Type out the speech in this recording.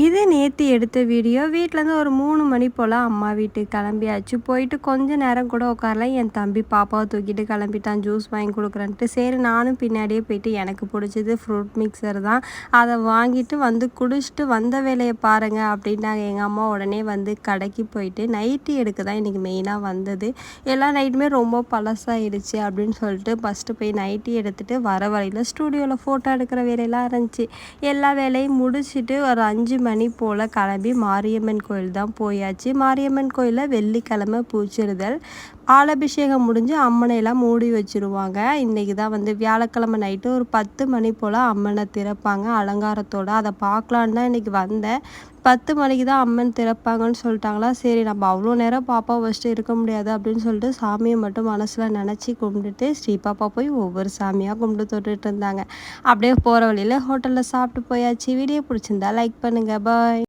இது நேற்று எடுத்த வீடியோ. வீட்டிலேருந்து ஒரு மூணு மணி போல் அம்மா வீட்டுக்கு கிளம்பியாச்சு. போயிட்டு கொஞ்சம் நேரம் கூட உட்காரல. என் தம்பி பாப்பாவை தூக்கிட்டு கிளம்பிட்டான். ஜூஸ் வாங்கி கொடுக்குறேன்ட்டு. சரி நானும் பின்னாடியே போயிட்டு எனக்கு பிடிச்சது ஃப்ரூட் மிக்சர் தான். அதை வாங்கிட்டு வந்து குடிச்சிட்டு வந்த வேலையை பாருங்கள் அப்படின்ட்டாங்க எங்கள் அம்மா உடனே வந்து கடைக்கு போயிட்டு நைட்டி எடுக்க தான் இன்றைக்கி மெயினாக வந்தது. எல்லா நைட்டுமே ரொம்ப பழசாயிடுச்சு அப்படின்னு சொல்லிட்டு ஃபஸ்ட்டு போய் நைட்டி எடுத்துகிட்டு வர வழியில் ஸ்டூடியோவில் ஃபோட்டோ எடுக்கிற வேலையெல்லாம் இருந்துச்சு. எல்லா வேலையும் முடிச்சுட்டு ஒரு அஞ்சு மணி போல் கிளம்பி மாரியம்மன் கோயில் தான் போயாச்சு. மாரியம்மன் கோயிலில் வெள்ளிக்கிழமை பூச்சிடுதல் ஆலபிஷேகம் முடிஞ்சு அம்மனையெல்லாம் மூடி வச்சுருவாங்க. இன்றைக்கி தான் வந்து வியாழக்கிழமை நைட்டு ஒரு பத்து மணி போல் அம்மனை திறப்பாங்க. அலங்காரத்தோடு அதை பார்க்கலான்னு தான் இன்றைக்கி வந்தேன். பத்து மணிக்கு தான் அம்மன் திறப்பாங்கன்னு சொல்லிட்டாங்களா? சரி நம்ம அவ்வளோ நேரம் பாப்பா வச்சுட்டு இருக்க முடியாது அப்படின்னு சொல்லிட்டு சாமியை மட்டும் மனசில் நினச்சி கும்பிட்டுட்டு ஸ்ரீ பாப்பா போய் ஒவ்வொரு சாமியாக கும்பிட்டு தொட்டுட்டு இருந்தாங்க. அப்படியே போகிற வழியில் ஹோட்டலில் சாப்பிட்டு போயாச்சு. வீடியோ பிடிச்சிருந்தா லைக் பண்ணுங்கள் பாய்